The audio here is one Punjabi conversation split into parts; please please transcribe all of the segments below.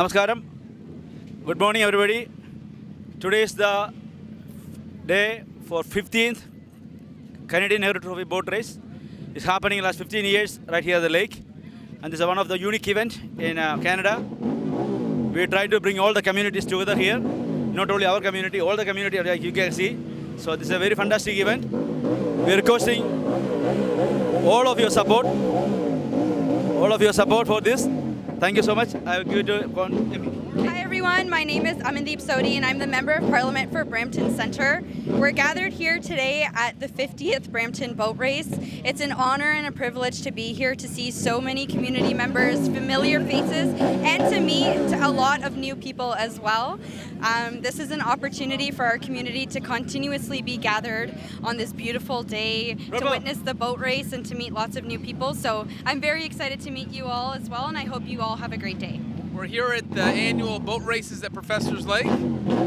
Namaskaram. Good morning, everybody. Today is the day for 15th Canadian Aero Trophy boat race. It's happening last 15 years right here at the lake. And this is one of the unique events in uh, Canada. We are trying to bring all the communities together here. Not only our community, all the community, like you can see. So this is a very fantastic event. We're requesting all of your support. All of your support for this. Thank you so much. I will give it to everyone, my name is Amandeep Sodhi and I'm the Member of Parliament for Brampton Centre. We're gathered here today at the 50th Brampton Boat Race. It's an honor and a privilege to be here to see so many community members, familiar faces, and to meet a lot of new people as well. Um, this is an opportunity for our community to continuously be gathered on this beautiful day to witness the boat race and to meet lots of new people. So I'm very excited to meet you all as well and I hope you all have a great day. We're here at the annual boat races at Professor's Lake.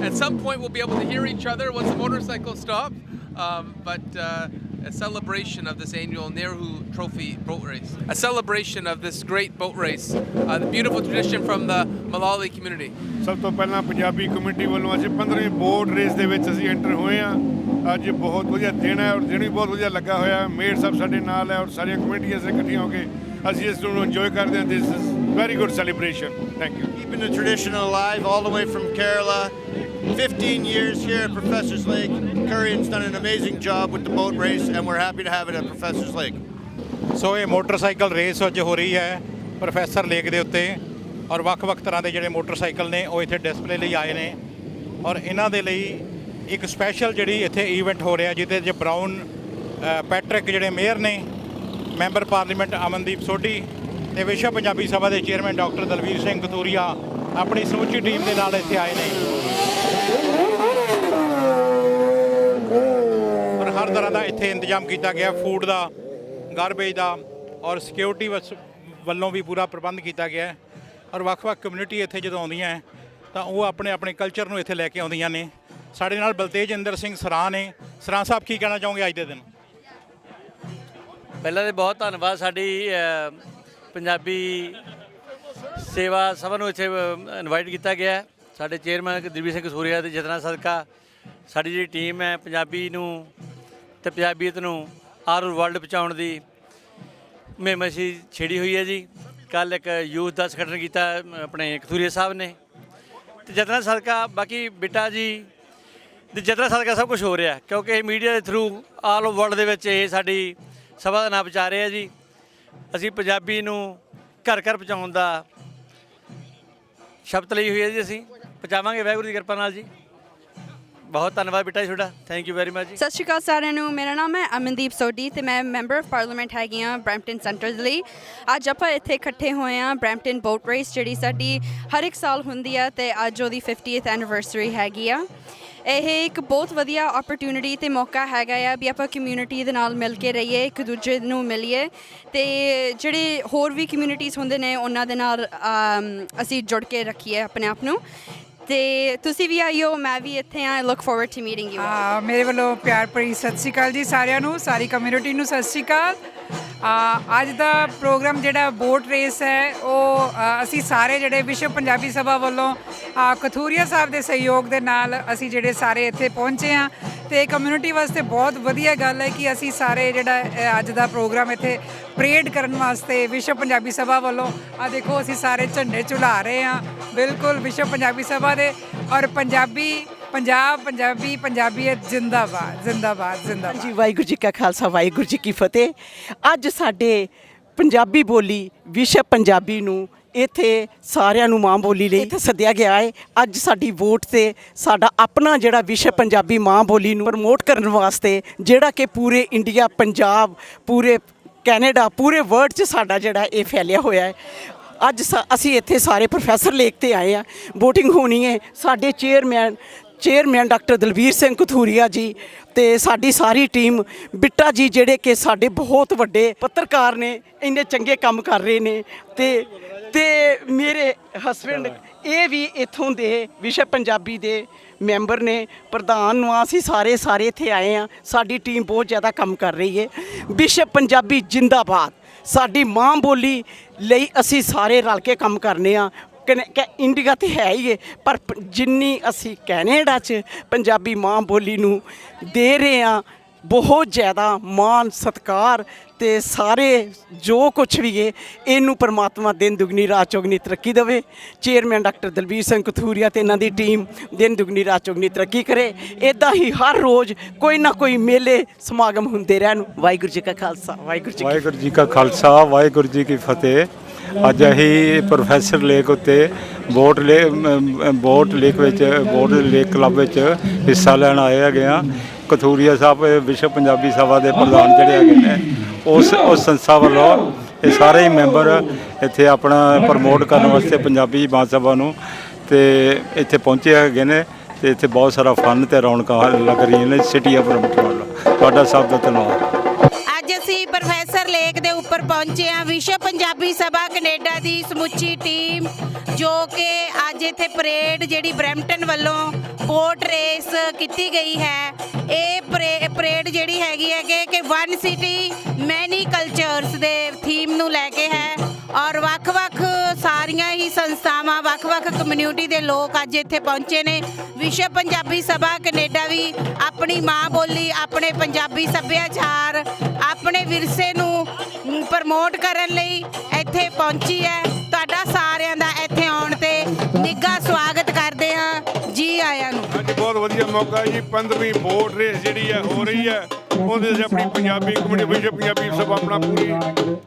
At some point, we'll be able to hear each other once the motorcycles stop. Um, but uh, a celebration of this annual Nehru Trophy boat race, a celebration of this great boat race, uh, the beautiful tradition from the Malali community. ਸਭ ਤੋਂ ਪਹਿਲਾਂ ਪੰਜਾਬੀ ਕਮਿਊਨਿਟੀ ਵੱਲੋਂ ਅੱਜ 15ਵੀਂ ਬੋਟ ਰੇਸ ਦੇ ਵਿੱਚ ਅਸੀਂ ਐਂਟਰ ਹੋਏ ਆ ਅੱਜ ਬਹੁਤ ਵਧੀਆ ਦਿਨ ਹੈ ਔਰ ਦਿਨ ਵੀ ਬਹੁਤ ਵਧੀਆ ਲੱਗਾ ਹੋਇਆ ਹੈ ਮੇਅਰ ਸਾਹਿਬ ਸਾਡੇ ਨਾਲ ਹੈ ਔਰ ਸਾਰੀਆਂ ਕਮਿਊਨਿਟੀਆਂ ਸੇ ਇਕੱਠੀਆਂ ਹੋ ਕੇ ਅਸੀਂ ਇਸ ਨੂੰ ਇੰਜੋਏ ਕਰਦੇ ਹਾਂ ਦਿਸ very good celebration thank you keeping the tradition alive all the way from Kerala. 15 years here at Professor's Lake. Currian's done an amazing job with the boat race, and we're happy to have it at Professor's Lake. So ਇਹ ਮੋਟਰਸਾਈਕਲ ਰੇਸ ਅੱਜ ਹੋ ਰਹੀ ਹੈ ਪ੍ਰੋਫੈਸਰ ਲੇਕ ਦੇ ਉੱਤੇ ਔਰ ਵੱਖ-ਵੱਖ ਤਰ੍ਹਾਂ ਦੇ ਜਿਹੜੇ ਮੋਟਰਸਾਈਕਲ ਨੇ ਉਹ ਇੱਥੇ ਡਿਸਪਲੇ ਲਈ ਆਏ ਨੇ ਔਰ ਇਹਨਾਂ ਦੇ ਲਈ ਇੱਕ ਸਪੈਸ਼ਲ ਜਿਹੜੀ ਇੱਥੇ ਇਵੈਂਟ ਹੋ ਰਿਹਾ ਜਿਹਦੇ 'ਚ ਬਰਾਊਨ ਪੈਟਰਿਕ ਜਿਹੜੇ ਮੇਅਰ ਨੇ ਮੈਂਬਰ ਪਾਰਲੀਮੈਂਟ ਅਮਨਦੀਪ ਸੋਢੀ ਤੇ ਵਿਸ਼ਵ ਪੰਜਾਬੀ ਸਭਾ ਦੇ ਚੇਅਰਮੈਨ ਡਾਕਟਰ ਦਲਵੀਰ ਸਿੰਘ ਕਤੂਰੀਆ ਆਪਣੀ ਸਮੁੱਚੀ ਟੀਮ ਦੇ ਨਾਲ ਇੱਥੇ ਆਏ ਨੇ। ਔਰ ਹਰ ਤਰ੍ਹਾਂ ਦਾ ਇੱਥੇ ਇੰਤਜ਼ਾਮ ਕੀਤਾ ਗਿਆ, ਫੂਡ ਦਾ ਗਾਰਬੇਜ ਦਾ ਔਰ ਸਿਕਿਉਰਿਟੀ ਵੱਲੋਂ ਵੀ ਪੂਰਾ ਪ੍ਰਬੰਧ ਕੀਤਾ ਗਿਆ ਹੈ। ਔਰ ਵੱਖ-ਵੱਖ ਕਮਿਊਨਿਟੀ ਇੱਥੇ ਜਦੋਂ ਆਉਂਦੀਆਂ ਹੈ, ਤਾਂ ਉਹ ਆਪਣੇ ਆਪਣੇ ਕਲਚਰ ਨੂੰ ਇੱਥੇ ਲੈ ਕੇ ਆਉਂਦੀਆਂ ਨੇ। ਸਾਡੇ ਨਾਲ ਬਲਤੇਜ ਇੰਦਰ ਸਿੰਘ ਸਰਾਂ ਨੇ। ਸਰਾਂ ਸਾਹਿਬ, ਕੀ ਕਹਿਣਾ ਚਾਹੋਗੇ ਅੱਜ ਦੇ ਦਿਨ? ਪਹਿਲਾਂ ਤੇ ਬਹੁਤ ਧੰਨਵਾਦ ਸਾਡੀ ਪੰਜਾਬੀ ਸੇਵਾ ਸਭਾ ਨੂੰ ਇੱਥੇ ਇਨਵਾਈਟ ਕੀਤਾ ਗਿਆ ਹੈ। ਸਾਡੇ ਚੇਅਰਮੈਨ ਦਰਬੀਰ ਸਿੰਘ ਸੂਰੀਆ ਦੇ ਜਤਨਾ ਸਦਕਾ ਸਾਡੀ ਜਿਹੜੀ ਟੀਮ ਹੈ ਪੰਜਾਬੀ ਨੂੰ ਤੇ ਪੰਜਾਬੀਅਤ ਨੂੰ ਆਲ ਵਰਲਡ ਪਹੁੰਚਾਉਣ ਦੀ ਮੁਹਿੰਮ ਅਸੀਂ ਛੇੜੀ ਹੋਈ ਹੈ ਜੀ। ਕੱਲ ਇੱਕ ਯੂਥ ਦਾ ਸੰਗਠਨ ਕੀਤਾ ਆਪਣੇ ਕਥੂਰੀਆ ਸਾਹਿਬ ਨੇ। ਤੇ ਜਤਨਾ ਸਦਕਾ, ਬਾਕੀ ਬਿੱਟਾ ਜੀ ਦੇ ਜਤਨਾ ਸਦਕਾ ਸਭ ਕੁਝ ਹੋ ਰਿਹਾ ਕਿਉਂਕਿ ਮੀਡੀਆ ਦੇ ਥਰੂ ਆਲ ਓਵਰ ਵਰਲਡ ਦੇ ਵਿੱਚ ਇਹ ਸਾਡੀ ਸਭਾ ਦਾ ਨਾਮ ਪਹੁੰਚਾ ਰਿਹਾ ਜੀ। ਅਸੀਂ ਪੰਜਾਬੀ ਨੂੰ ਘਰ ਘਰ ਪਹੁੰਚਾਉਣ ਦਾ ਸ਼ਬਦ ਲਈ ਹੋਈ ਹੈ ਜੀ ਅਸੀਂ। ਪਹੁੰਚਾਵਾਂਗੇ, ਵਾਹਿਗੁਰੂ ਦੀ ਕਿਰਪਾ ਨਾਲ ਜੀ। ਬਹੁਤ ਧੰਨਵਾਦ ਬੇਟਾ ਜੀ ਤੁਹਾਡਾ। ਥੈਂਕ ਯੂ ਵੈਰੀ ਮਚ ਜੀ। ਸਤਿ ਸ਼੍ਰੀ ਅਕਾਲ ਸਾਰਿਆਂ ਨੂੰ। ਮੇਰਾ ਨਾਮ ਹੈ ਅਮਨਦੀਪ ਸੋਢੀ ਤੇ ਮੈਂ ਮੈਂਬਰ ਆਫ ਪਾਰਲੀਮੈਂਟ ਹੈਗੀ ਆ ਬ੍ਰੈਂਪਟਨ ਸੈਂਟਰ ਦੇ ਲਈ। ਅੱਜ ਆਪਾਂ ਇੱਥੇ ਇਕੱਠੇ ਹੋਏ ਆ ਬ੍ਰੈਂਪਟਨ ਬੋਟ ਰੇਸ ਜਿਹੜੀ ਸਾਡੀ ਹਰ ਇੱਕ ਸਾਲ ਹੁੰਦੀ ਆ ਤੇ ਅੱਜ ਉਹਦੀ 50th ਐਨੀਵਰਸਰੀ ਹੈਗੀ ਆ। ਇਹ ਇੱਕ ਬਹੁਤ ਵਧੀਆ ਓਪਰਚੁਨਿਟੀ ਤੇ ਮੌਕਾ ਹੈਗਾ ਆ ਵੀ ਆਪਾਂ ਕਮਿਊਨਿਟੀ ਦੇ ਨਾਲ ਮਿਲ ਕੇ ਰਹੀਏ, ਇੱਕ ਦੂਜੇ ਨੂੰ ਮਿਲੀਏ। ਤੇ ਜਿਹੜੇ ਹੋਰ ਵੀ ਕਮਿਊਨਿਟੀਜ਼ ਹੁੰਦੇ ਨੇ, ਉਹਨਾਂ ਦੇ ਨਾਲ ਅਸੀਂ ਜੁੜ ਕੇ ਰੱਖੀਏ ਆਪਣੇ ਆਪ ਨੂੰ। ਤੇ ਤੁਸੀਂ ਵੀ ਆਇਓ, ਮੈਂ ਵੀ ਇੱਥੇ ਆ look forward to meeting you ਆ ਮੇਰੇ ਵੱਲੋਂ ਪਿਆਰ ਭਰੀ ਸਤਿ ਸ਼੍ਰੀ ਅਕਾਲ ਜੀ ਸਾਰਿਆਂ ਨੂੰ, ਸਾਰੀ ਕਮਿਊਨਿਟੀ ਨੂੰ ਸਤਿ ਸ਼੍ਰੀ ਅਕਾਲ। ਅੱਜ ਦਾ ਪ੍ਰੋਗਰਾਮ ਜਿਹੜਾ ਬੋਟ ਰੇਸ ਹੈ, ਉਹ ਅਸੀਂ ਸਾਰੇ ਜਿਹੜੇ ਵਿਸ਼ਵ ਪੰਜਾਬੀ ਸਭਾ ਵੱਲੋਂ ਕਥੂਰੀਆ ਸਾਹਿਬ ਦੇ ਸਹਿਯੋਗ ਦੇ ਨਾਲ ਅਸੀਂ ਜਿਹੜੇ ਸਾਰੇ ਇੱਥੇ ਪਹੁੰਚੇ ਆ ਤੇ ਕਮਿਊਨਿਟੀ ਵਾਸਤੇ ਬਹੁਤ ਵਧੀਆ ਗੱਲ ਹੈ ਕਿ ਅਸੀਂ ਸਾਰੇ ਜਿਹੜਾ ਅੱਜ ਦਾ ਪ੍ਰੋਗਰਾਮ ਇੱਥੇ ਪਰੇਡ ਕਰਨ ਵਾਸਤੇ ਵਿਸ਼ਵ ਪੰਜਾਬੀ ਸਭਾ ਵੱਲੋਂ, ਆ ਦੇਖੋ ਅਸੀਂ ਸਾਰੇ ਝੰਡੇ ਝੁਲਾ ਰਹੇ ਆ ਬਿਲਕੁਲ ਵਿਸ਼ਵ ਪੰਜਾਬੀ ਸਭਾ ਦੇ ਔਰ ਪੰਜਾਬੀ ਪੰਜਾਬ ਪੰਜਾਬੀ ਪੰਜਾਬੀਅਤ ਜਿੰਦਾਬਾਦ ਜਿੰਦਾਬਾਦ ਜਿੰਦਾਬਾਦ। ਜੀ ਵਾਹਿਗੁਰੂ ਜੀ ਕਾ ਖਾਲਸਾ ਵਾਹਿਗੁਰੂ ਜੀ ਕੀ ਫਤਿਹ। ਅੱਜ ਸਾਡੇ ਪੰਜਾਬੀ ਬੋਲੀ ਵਿਸ਼ਵ ਪੰਜਾਬੀ ਨੂੰ ਇੱਥੇ ਸਾਰਿਆਂ ਨੂੰ ਮਾਂ ਬੋਲੀ ਲਈ ਇੱਥੇ ਸੱਦਿਆ ਗਿਆ ਹੈ। ਅੱਜ ਸਾਡੀ ਵੋਟ ਤੇ ਸਾਡਾ ਆਪਣਾ ਜਿਹੜਾ ਵਿਸ਼ਵ ਪੰਜਾਬੀ ਮਾਂ ਬੋਲੀ ਨੂੰ ਪ੍ਰਮੋਟ ਕਰਨ ਵਾਸਤੇ ਜਿਹੜਾ ਕਿ ਪੂਰੇ ਇੰਡੀਆ ਪੰਜਾਬ ਪੂਰੇ ਕੈਨੇਡਾ ਪੂਰੇ ਵਰਲਡ 'ਚ ਸਾਡਾ ਜਿਹੜਾ ਇਹ ਫੈਲਿਆ ਹੋਇਆ ਹੈ। ਅੱਜ ਅਸੀਂ ਇੱਥੇ ਸਾਰੇ ਪ੍ਰੋਫੈਸਰ ਲੇਕ ਤੇ ਆਏ ਆ VOTING ਹੋਣੀ ਹੈ। ਸਾਡੇ chairman chairman doctor Dalvir Singh Kathuria ji ਤੇ ਸਾਡੀ ਸਾਰੀ ਟੀਮ, ਬਿੱਟਾ ਜੀ ਜਿਹੜੇ ਕਿ ਸਾਡੇ ਬਹੁਤ ਵੱਡੇ ਪੱਤਰਕਾਰ ਨੇ, ਇੰਨੇ ਚੰਗੇ ਕੰਮ ਕਰ ਰਹੇ ਨੇ ਤੇ ਤੇ ਮੇਰੇ ਹਸਬੰਡ ਇਹ ਵੀ ਇੱਥੋਂ ਦੇ ਵਿਸ਼ਵ ਪੰਜਾਬੀ ਦੇ ਮੈਂਬਰ ਨੇ, ਪ੍ਰਧਾਨ ਨੂੰ ਅਸੀਂ ਸਾਰੇ ਸਾਰੇ ਇੱਥੇ ਆਏ ਆ ਸਾਡੀ ਟੀਮ ਬਹੁਤ ਜ਼ਿਆਦਾ ਕੰਮ ਕਰ ਰਹੀ ਹੈ। ਵਿਸ਼ਵ ਪੰਜਾਬੀ ਜਿੰਦਾਬਾਦ, ਸਾਡੀ ਮਾਂ ਬੋਲੀ ਲਈ ਅਸੀਂ ਸਾਰੇ ਰਲ ਕੇ ਕੰਮ ਕਰਨੇ ਆ ਕਨੇ- ਕ- ਇੰਡੀਆ ਤੇ ਹੈ ਹੀ ਹੈ ਪਰ ਜਿੰਨੀ ਅਸੀਂ ਕੈਨੇਡਾ 'ਚ ਪੰਜਾਬੀ ਮਾਂ ਬੋਲੀ ਨੂੰ ਦੇ ਰਹੇ ਆ ਬਹੁਤ ਜ਼ਿਆਦਾ ਮਾਣ, ਸਤਿਕਾਰ ਤੇ ਸਾਰੇ ਜੋ ਕੁਝ ਵੀ ਹੈ, ਇਹਨੂੰ ਪਰਮਾਤਮਾ ਦਿਨ ਦੁਗਣੀ, ਰਾਤ ਚੌਗਣੀ ਤਰੱਕੀ ਦੇਵੇ। ਚੇਅਰਮੈਨ ਡਾਕਟਰ ਦਲਬੀਰ ਸਿੰਘ ਕਥੂਰੀਆ ਤੇ ਇਹਨਾਂ ਦੀ ਟੀਮ ਦਿਨ ਦੁਗਣੀ, ਰਾਤ ਚੌਗਣੀ ਤਰੱਕੀ ਕਰੇ। ਇਦਾਂ ਹੀ ਹਰ ਰੋਜ਼ ਕੋਈ ਨਾ ਕੋਈ ਮੇਲੇ, ਸਮਾਗਮ ਹੁੰਦੇ ਰਹਿਣ। ਵਾਹਿਗੁਰੂ ਜੀ ਕਾ ਖਾਲਸਾ, ਵਾਹਿਗੁਰੂ ਜੀ ਵਾਹਿਗੁਰੂ ਜੀ ਕਾ ਖਾਲਸਾ, ਵਾਹਿਗੁਰੂ ਜੀ ਕੀ ਫਤਿਹ। ਅੱਜ ਅਸੀਂ ਪ੍ਰੋਫੈਸਰ ਲੇਕ ਉੱਤੇ ਬੋਟ ਲੇ ਬੋਟ ਲੇਕ ਵਿੱਚ ਬੋਟ ਲੇਕ ਕਲੱਬ ਵਿੱਚ ਹਿੱਸਾ ਲੈਣ ਆਏ ਹੈਗੇ ਆ ਕਥੂਰੀਆ ਸਾਹਿਬ ਵਿਸ਼ਵ ਪੰਜਾਬੀ ਸਭਾ ਦੇ ਪ੍ਰਧਾਨ ਜਿਹੜੇ ਹੈਗੇ ਨੇ, ਉਸ ਉਸ ਸੰਸਥਾ ਵੱਲੋਂ ਇਹ ਸਾਰੇ ਹੀ ਮੈਂਬਰ ਇੱਥੇ ਆਪਣਾ ਪ੍ਰਮੋਟ ਕਰਨ ਵਾਸਤੇ ਪੰਜਾਬੀ ਮਾਂ ਸਭਾ ਨੂੰ ਤੇ ਇੱਥੇ ਪਹੁੰਚੇ ਹੈਗੇ ਨੇ ਤੇ ਇੱਥੇ ਬਹੁਤ ਸਾਰਾ ਫਨ ਤੇ ਰੌਣਕਾਂ ਲੱਗ ਰਹੀਆਂ ਨੇ ਸਿਟੀ ਆਫ ਬਰਮਟਨ ਵੱਲੋਂ ਤੁਹਾਡਾ ਸਭ ਦਾ ਧੰਨਵਾਦ। ਲੇਕ ਦੇ ਉੱਪਰ ਪਹੁੰਚੇ ਹਾਂ। ਵਿਸ਼ਵ ਪੰਜਾਬੀ ਸਭਾ ਕੈਨੇਡਾ ਦੀ ਸਮੁੱਚੀ ਟੀਮ ਜੋ ਕਿ ਅੱਜ ਇੱਥੇ ਪਰੇਡ ਜਿਹੜੀ ਬਰੈਂਪਟਨ ਵੱਲੋਂ ਬੋਟ ਰੇਸ ਕੀਤੀ ਗਈ ਹੈ। ਇਹ ਪਰੇ- ਪਰੇਡ ਜਿਹੜੀ ਹੈਗੀ ਹੈ ਕਿ ਵਨ ਸਿਟੀ ਮੈਨੀ ਕਲਚਰਸ ਦੇ ਥੀਮ ਨੂੰ ਲੈ ਕੇ ਹੈ। ਔਰ ਵੱਖ-ਵੱਖ ਸਾਰੀਆਂ ਹੀ ਸੰਸਥਾਵਾਂ, ਵੱਖ-ਵੱਖ ਕਮਿਊਨਿਟੀ ਦੇ ਲੋਕ ਅੱਜ ਇੱਥੇ ਪਹੁੰਚੇ ਨੇ। ਵਿਸ਼ਵ ਪੰਜਾਬੀ ਸਭਾ ਕੈਨੇਡਾ ਵੀ ਆਪਣੀ ਮਾਂ ਬੋਲੀ, ਆਪਣੇ ਪੰਜਾਬੀ ਸੱਭਿਆਚਾਰ, ਆਪਣੇ ਵਿਰਸੇ ਨੂੰ ਪ੍ਰਮੋਟ ਕਰਨ ਲਈ ਇੱਥੇ ਪਹੁੰਚੀ ਹੈ। ਤੁਹਾਡਾ ਸਾਰਿਆਂ ਦਾ ਇੱਥੇ ਆਉਣ ਤੇ ਨਿੱਘਾ ਸਵਾਗਤ ਕਰਦੇ ਹਾਂ। ਜੀ ਆਇਆਂ ਨੂੰ। ਅੱਜ ਬਹੁਤ ਵਧੀਆ ਮੌਕਾ ਜੀ। 15ਵੀਂ ਬੋਟ ਰੇਸ ਜਿਹੜੀ ਹੈ ਹੋ ਰਹੀ ਹੈ। ਉਹਦੇ 'ਚ ਆਪਣੀ ਪੰਜਾਬੀ ਕਮਿਊਨਿਟੀ ਵਿਸ਼ਵ ਪੰਜਾਬੀ ਸਭਾ ਆਪਣਾ ਪੂਰੀ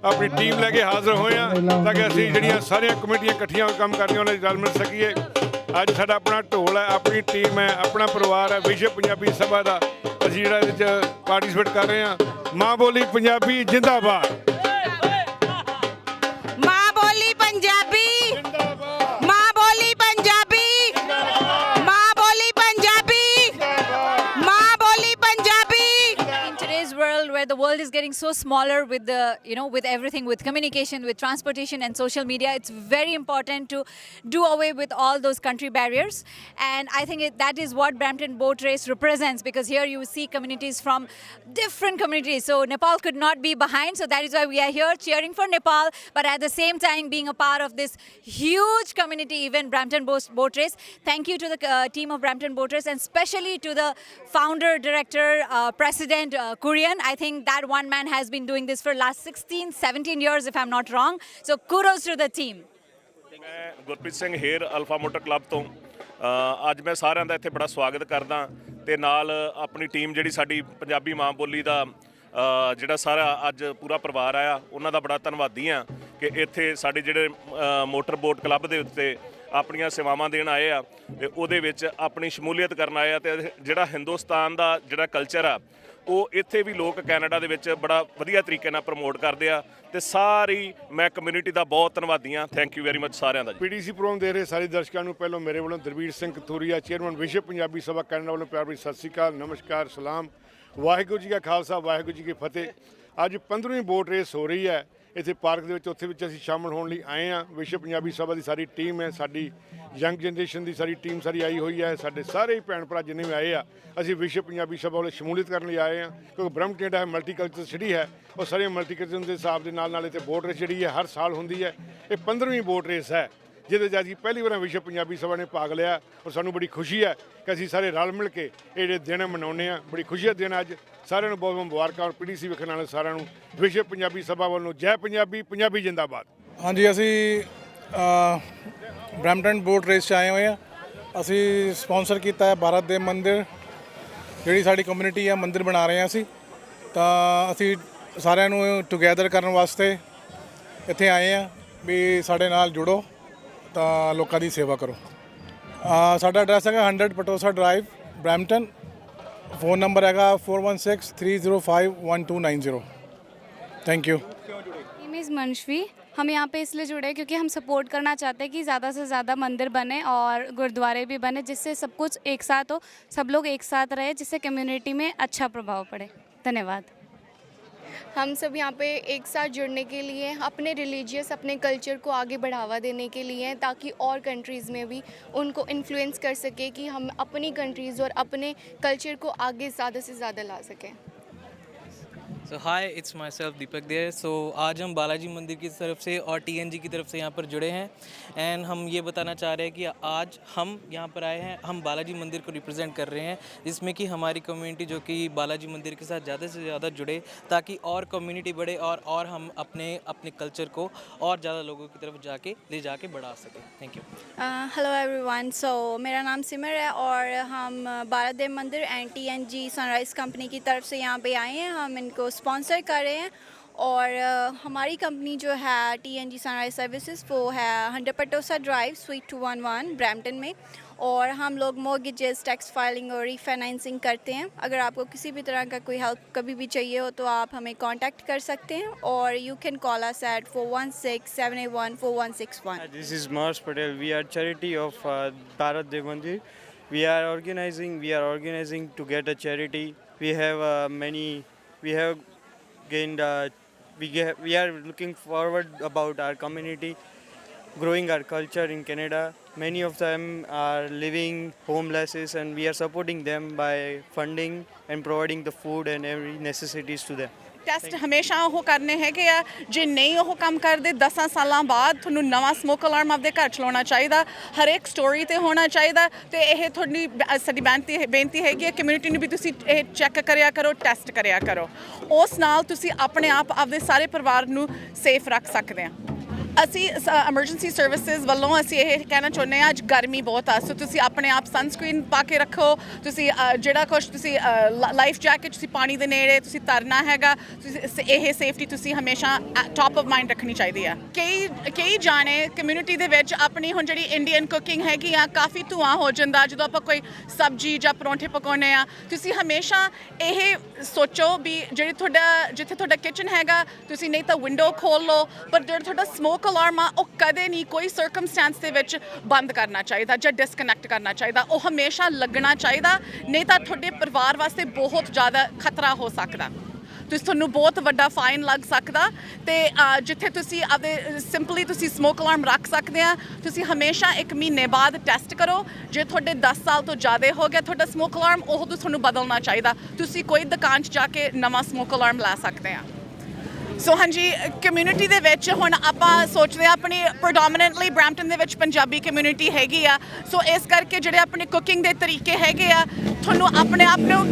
ਆਪਣੀ ਟੀਮ ਲੈ ਕੇ ਹਾਜ਼ਰ ਹੋਏ ਆ ਤਾਂ ਕਿ ਅਸੀਂ ਜਿਹੜੀਆਂ ਸਾਰੀਆਂ ਕਮੇਟੀਆਂ ਇਕੱਠੀਆਂ ਹੋ ਕੇ ਕੰਮ ਕਰਦੀਆਂ ਉਹਨਾਂ ਦੀ ਰਲ ਮਿਲ ਸਕੀਏ। ਅੱਜ ਸਾਡਾ ਆਪਣਾ ਢੋਲ ਹੈ, ਆਪਣੀ ਟੀਮ ਹੈ, ਆਪਣਾ ਪਰਿਵਾਰ ਹੈ, ਵਿਸ਼ਵ ਪੰਜਾਬੀ ਸਭਾ ਦਾ। ਅਸੀਂ ਜਿਹੜਾ ਇਹਦੇ 'ਚ ਪਾਰਟਿਸਿਪੇਟ ਕਰ ਰਹੇ ਹਾਂ। ਮਾਂ ਬੋਲੀ ਪੰਜਾਬੀ, ਜਿੰਦਾਬਾਦ। Getting so smaller with the you know with everything with communication with transportation and social media it's very important to do away with all those country barriers. And i think it, that is what brampton boat race represents because here you see communities from different communities. So nepal could not be behind so that is why we are here cheering for nepal but at the same time being a part of this huge community event brampton boat, race. Thank you to the uh, team of brampton boat race and especially to the founder director uh, president uh, Kurian. I think that one man has been doing this for last 16 17 years, if i'm not wrong. So, kudos to the team. ਮੈਂ Gurpreet Singh Her alpha motor club ਤੋਂ। ਅੱਜ ਮੈਂ ਸਾਰਿਆਂ ਦਾ ਇੱਥੇ ਬੜਾ ਸਵਾਗਤ ਕਰਦਾ। ਤੇ ਨਾਲ ਆਪਣੀ ਟੀਮ ਜਿਹੜੀ ਸਾਡੀ ਪੰਜਾਬੀ ਮਾਂ ਬੋਲੀ ਦਾ ਜਿਹੜਾ ਸਾਰਾ ਅੱਜ ਪੂਰਾ ਪਰਿਵਾਰ ਆਇਆ, ਉਹਨਾਂ ਦਾ ਬੜਾ ਧੰਨਵਾਦੀ ਆ ਕਿ ਇੱਥੇ ਸਾਡੇ ਜਿਹੜੇ ਮੋਟਰ ਬੋਟ ਕਲੱਬ ਦੇ ਉੱਤੇ ਆਪਣੀਆਂ ਸੇਵਾਵਾਂ ਦੇਣ ਆਏ ਆ। ਤੇ ਉਹਦੇ ਵਿੱਚ ਆਪਣੀ ਸ਼ਮੂਲੀਅਤ ਕਰਨ ਆਏ ਆ। ਤੇ ਜਿਹੜਾ ਹਿੰਦੁਸਤਾਨ ਦਾ ਜਿਹੜਾ ਕਲਚਰ ਆ ਉਹ ਇੱਥੇ ਵੀ ਲੋਕ ਕੈਨੇਡਾ ਦੇ ਵਿੱਚ ਬੜਾ ਵਧੀਆ ਤਰੀਕੇ ਨਾਲ ਪ੍ਰਮੋਟ ਕਰਦੇ ਆ ਤੇ ਸਾਰੀ ਮੈਂ ਕਮਿਊਨਿਟੀ ਦਾ ਬਹੁਤ ਧੰਨਵਾਦੀ ਆ ਥੈਂਕ ਯੂ ਵੈਰੀ ਮੱਚ ਸਾਰਿਆਂ ਦਾ ਜੀ। ਪੀਡੀਸੀ ਪ੍ਰੋਗਰਾਮ ਦੇ ਰਹੇ ਸਾਰੇ ਦਰਸ਼ਕਾਂ ਨੂੰ ਪਹਿਲਾਂ ਮੇਰੇ ਵੱਲੋਂ ਦਰਬੀਰ ਸਿੰਘ ਕਥੂਰੀਆ ਚੇਅਰਮੈਨ ਵਿਸ਼ਵ ਪੰਜਾਬੀ ਸਭਾ, ਕੈਨੇਡਾ ਵੱਲੋਂ ਪਿਆਰ ਭਰੀ ਸਤਿ ਸ੍ਰੀ ਅਕਾਲ, ਨਮਸਕਾਰ, ਸਲਾਮ। ਵਾਹਿਗੁਰੂ ਜੀ ਕਾ ਖਾਲਸਾ, ਵਾਹਿਗੁਰੂ ਜੀ ਕੀ ਫਤਿਹ। ਅੱਜ 15ਵੀਂ ਬੋਟ ਰੇਸ ਹੋ ਰਹੀ ਹੈ। ਇੱਥੇ ਪਾਰਕ ਦੇ ਵਿੱਚ, ਉੱਥੇ ਵਿੱਚ ਅਸੀਂ ਸ਼ਾਮਲ ਹੋਣ ਲਈ ਆਏ ਆ ਵਿਸ਼ਵ ਪੰਜਾਬੀ ਸਭਾ ਦੀ ਸਾਰੀ ਟੀਮ ਹੈ, ਸਾਡੀ ਯੰਗ ਜਨਰੇਸ਼ਨ ਦੀ ਸਾਰੀ ਟੀਮ ਸਾਰੀ ਆਈ ਹੋਈ ਹੈ। ਸਾਡੇ ਸਾਰੇ ਹੀ ਭੈਣ ਭਰਾ ਜਿੰਨੇ ਵੀ ਆਏ ਆ, ਅਸੀਂ ਵਿਸ਼ਵ ਪੰਜਾਬੀ ਸਭਾ ਵੱਲੋਂ ਸ਼ਮੂਲੀਅਤ ਕਰਨ ਲਈ ਆਏ ਆ ਕਿਉਂਕਿ ਬ੍ਰਹਮਟਨ ਜਿਹੜਾ ਹੈ ਮਲਟੀਕਲਚਰ ਸਿਟੀ ਹੈ, ਉਹ ਸਾਰੇ ਮਲਟੀਕਲਚਰ ਦੇ ਹਿਸਾਬ ਦੇ ਨਾਲ ਨਾਲ ਇੱਥੇ ਬੋਟ ਰੇਸ ਜਿਹੜੀ ਹੈ, ਹਰ ਸਾਲ ਹੁੰਦੀ ਹੈ। ਇਹ 15ਵੀਂ ਬੋਟ ਰੇਸ ਹੈ। ਜਿਹਦੇ 'ਚ ਅਸੀਂ ਪਹਿਲੀ ਵਾਰ ਵਿਸ਼ਵ ਪੰਜਾਬੀ ਸਭਾ ਨੇ ਭਾਗ ਲਿਆ ਔਰ ਸਾਨੂੰ ਬੜੀ ਖੁਸ਼ੀ ਹੈ ਕਿ ਅਸੀਂ ਸਾਰੇ ਰਲ ਮਿਲ ਕੇ ਇਹ ਜਿਹੜੇ ਦਿਨ ਮਨਾਉਂਦੇ ਆ ਬੜੀ ਖੁਸ਼ੀ ਦਾ ਦਿਨ ਅੱਜ। ਸਾਰਿਆਂ ਨੂੰ ਬਹੁਤ ਮੁਬਾਰਕਾਂ ਔਰ ਪੀਡੀਸੀ ਵੇਖਣ ਵਾਲੇ ਸਾਰਿਆਂ ਨੂੰ ਵਿਸ਼ਵ ਪੰਜਾਬੀ ਸਭਾ ਵੱਲੋਂ ਜੈ ਪੰਜਾਬੀ ਪੰਜਾਬੀ ਜਿੰਦਾਬਾਦ। ਹਾਂਜੀ ਅਸੀਂ ਅ, ਬਰੈਂਪਟਨ ਬੋਟ ਰੇਸ 'ਚ ਆਏ ਹੋਏ ਆ ਅਸੀਂ ਸਪਾਂਸਰ ਕੀਤਾ ਹੈ ਭਾਰਤ ਦੇ ਮੰਦਿਰ ਜਿਹੜੀ ਸਾਡੀ ਕਮਿਊਨਿਟੀ ਹੈ ਮੰਦਿਰ ਬਣਾ ਰਹੇ ਹਾਂ ਅਸੀਂ। ਤਾਂ ਅਸੀਂ ਸਾਰਿਆਂ ਨੂੰ ਟੁਗੇਦਰ ਕਰਨ ਵਾਸਤੇ ਇੱਥੇ ਆਏ ਆ ਵੀ ਸਾਡੇ ਨਾਲ ਜੁੜੋ। ਤਾਂ ਲੋਕਾਂ ਦੀ ਸੇਵਾ ਕਰੋ ਅ, ਸਾਡਾ ਐਡਰੈਸ ਹੈਗਾ 100 ਪਟੋਸਾ ਡਰਾਈਵ ਬਰੈਂਪਟਨ फ़ोन नंबर हैगा four one six three zero five one two nine zero thank you name is Manshvi हम यहाँ पे इसलिए जुड़े हैं क्योंकि हम सपोर्ट करना चाहते हैं कि ज़्यादा से ज़्यादा मंदिर बने और गुरुद्वारे भी बने जिससे सब कुछ एक साथ हो सब लोग एक साथ रहे जिससे कम्युनिटी में अच्छा प्रभाव पड़े धन्यवाद हम सब यहाँ पे एक साथ जुड़ने के लिए, अपने रिलीजियस अपने कल्चर को आगे बढ़ावा देने के लिए हैं ताकि और कंट्रीज़ में भी उनको इन्फ्लुएंस कर सके कि हम अपनी कंट्रीज़ और अपने कल्चर को आगे ज़्यादा से ज़्यादा ला सकें। सो हाय इट्स माई सेल्फ दीपक देर सो आज हम बालाजी मंदिर की तरफ़ से और टीएनजी की तरफ़ से यहाँ पर जुड़े हैं। एंड हम ये बताना चाह रहे हैं कि आज हम यहाँ पर आए हैं, हम बालाजी मंदिर को रिप्रेजेंट कर रहे हैं, जिसमें कि हमारी कम्युनिटी जो कि बालाजी मंदिर के साथ ज़्यादा से ज़्यादा जुड़े, ताकि और कम्युनिटी बढ़े और और हम अपने अपने कल्चर को और ज़्यादा लोगों की तरफ़ जाके, ले जाके बढ़ा सकें। Thank you hello everyone so मेरा नाम सिमर है और हम भारत देव मंदिर एंड टी सनराइज़ कंपनी की तरफ़ से यहाँ पे आए हैं। हम इनको स्पॉन्सर कर रहे हैं और अ, हमारी कंपनी जो है T N G sunrise services वो है hundred पटोसा drive suite two one one Brampton में और हम लोग मोर्गेजेस टैक्स फाइलिंग और रीफाइनेंसिंग करते हैं अगर आपको किसी भी तरह का कोई हेल्प कभी भी चाहिए हो तो आप हमें कांटेक्ट कर सकते हैं और you can call us at four one six seven eight one four one six one Mars Patel. We are charity of uh, Bharat Dev Mandir. We are organizing. We are organizing to get a charity. We have uh, many. We have gained. Uh, we get, We are looking forward about our community, growing our culture in Canada. Many of them are living homelesses, and we are supporting them by funding and providing the food and every necessities to them. Test ਹਮੇਸ਼ਾ ਉਹ ਕਰਨੇ ਹੈਗੇ ਆ ਜੇ ਨਹੀਂ ਉਹ ਕੰਮ ਕਰਦੇ 10 ਸਾਲਾਂ ਬਾਅਦ ਤੁਹਾਨੂੰ ਨਵਾਂ ਸਮੋਕ ਅਲਾਰਮ ਆਪਦੇ ਘਰ ਚਲਾਉਣਾ ਚਾਹੀਦਾ ਹਰੇਕ ਸਟੋਰੀ ਤੇ ਹੋਣਾ ਚਾਹੀਦਾ ਤੇ ਇਹ ਤੁਹਾਡੀ ਸਾਡੀ ਬੇਨਤੀ ਬੇਨਤੀ ਹੈਗੀ ਹੈ ਕਮਿਊਨਿਟੀ ਨੂੰ ਵੀ ਤੁਸੀਂ ਇਹ ਚੈੱਕ ਕਰਿਆ ਕਰੋ ਟੈਸਟ ਕਰਿਆ ਕਰੋ। ਉਸ ਨਾਲ ਤੁਸੀਂ ਆਪਣੇ ਆਪ ਆਪਦੇ ਸਾਰੇ ਪਰਿਵਾਰ ਨੂੰ ਸੇਫ ਰੱਖ ਸਕਦੇ ਆ। ਅਸੀਂ ਐਮਰਜੈਂਸੀ ਸਰਵਿਸਿਜ਼ ਵੱਲੋਂ ਅਸੀਂ ਇਹ ਕਹਿਣਾ ਚਾਹੁੰਦੇ ਹਾਂ, ਅੱਜ ਗਰਮੀ ਬਹੁਤ ਆ। ਸੋ ਤੁਸੀਂ ਆਪਣੇ ਆਪ ਸਨਸਕ੍ਰੀਨ ਪਾ ਕੇ ਰੱਖੋ। ਤੁਸੀਂ ਜਿਹੜਾ ਕੁਝ ਤੁਸੀਂ ਲਾਈਫ ਜੈਕਟ ਤੁਸੀਂ ਪਾਣੀ ਦੇ ਨੇੜੇ ਤੁਸੀਂ ਤਰਨਾ ਹੈਗਾ, ਤੁਸੀਂ ਇਹ ਸੇਫਟੀ ਤੁਸੀਂ ਹਮੇਸ਼ਾ ਟਾਪ ਆਫ ਮਾਈਂਡ ਰੱਖਣੀ ਚਾਹੀਦੀ ਆ। ਕਈ ਕਈ ਜਾਣੇ ਕਮਿਊਨਿਟੀ ਦੇ ਵਿੱਚ ਆਪਣੀ ਹੁਣ ਜਿਹੜੀ ਇੰਡੀਅਨ ਕੁਕਿੰਗ ਹੈਗੀ ਆ, ਕਾਫੀ ਧੂਆਂ ਹੋ ਜਾਂਦਾ। ਜਦੋਂ ਆਪਾਂ ਕੋਈ ਸਬਜੀ ਜਾਂ ਪਰੌਂਠੇ ਪਕਾਉਂਦੇ ਆ, ਤੁਸੀਂ ਹਮੇਸ਼ਾ ਇਹ ਸੋਚੋ ਵੀ ਜਿਹੜੀ ਤੁਹਾਡਾ, ਜਿੱਥੇ ਤੁਹਾਡਾ ਕਿਚਨ ਹੈਗਾ, ਤੁਸੀਂ ਨਹੀਂ ਤਾਂ ਵਿੰਡੋ ਖੋਲ ਲਓ, ਪਰ ਜਿਹੜਾ ਤੁਹਾਡਾ ਸਮੋਕ ਅਲਾਰਮ ਆ ਉਹ ਕਦੇ ਨਹੀਂ, ਕੋਈ ਸਰਕਮਸਟੈਂਸ ਦੇ ਵਿੱਚ ਬੰਦ ਕਰਨਾ ਚਾਹੀਦਾ ਜਾਂ ਡਿਸਕਨੈਕਟ ਕਰਨਾ ਚਾਹੀਦਾ। ਉਹ ਹਮੇਸ਼ਾ ਲੱਗਣਾ ਚਾਹੀਦਾ, ਨਹੀਂ ਤਾਂ ਤੁਹਾਡੇ ਪਰਿਵਾਰ ਵਾਸਤੇ ਬਹੁਤ ਜ਼ਿਆਦਾ ਖਤਰਾ ਹੋ ਸਕਦਾ। ਤੁਸੀਂ ਤੁਹਾਨੂੰ ਬਹੁਤ ਵੱਡਾ ਫਾਈਨ ਲੱਗ ਸਕਦਾ ਤੇ ਜਿੱਥੇ ਤੁਸੀਂ ਆਪਦੇ ਸਿੰਪਲੀ ਤੁਸੀਂ ਸਮੋਕ ਅਲਾਰਮ ਰੱਖ ਸਕਦੇ ਆ। ਤੁਸੀਂ ਹਮੇਸ਼ਾ 1 ਮਹੀਨੇ ਬਾਅਦ ਟੈਸਟ ਕਰੋ। ਜੇ ਤੁਹਾਡੇ 10 ਸਾਲ ਤੋਂ ਜ਼ਿਆਦਾ ਹੋ ਗਿਆ ਤੁਹਾਡਾ ਸਮੋਕ ਅਲਾਰਮ ਉਹ ਤੋਂ ਤੁਹਾਨੂੰ ਬਦਲਣਾ ਚਾਹੀਦਾ। ਤੁਸੀਂ ਕੋਈ ਦੁਕਾਨ 'ਚ ਜਾ ਕੇ ਨਵਾਂ ਸਮੋਕ ਅਲਾਰਮ ਲੈ ਸਕਦੇ ਆ। ਸੋ ਹਾਂਜੀ ਕਮਿਊਨਿਟੀ ਦੇ ਵਿੱਚ ਹੁਣ ਆਪਾਂ ਸੋਚਦੇ ਆ ਆਪਣੀ ਪ੍ਰੋਡੋਮੀਨੈਂਟਲੀ ਬ੍ਰੈਂਪਟਨ ਦੇ ਵਿੱਚ ਪੰਜਾਬੀ ਕਮਿਊਨਿਟੀ ਹੈਗੀ ਆ। ਸੋ ਇਸ ਕਰਕੇ ਜਿਹੜੇ ਆਪਣੇ ਕੁਕਿੰਗ ਦੇ ਤਰੀਕੇ ਹੈਗੇ ਆ, ਤੁਹਾਨੂੰ ਆਪਣੇ ਆਪ ਨੂੰ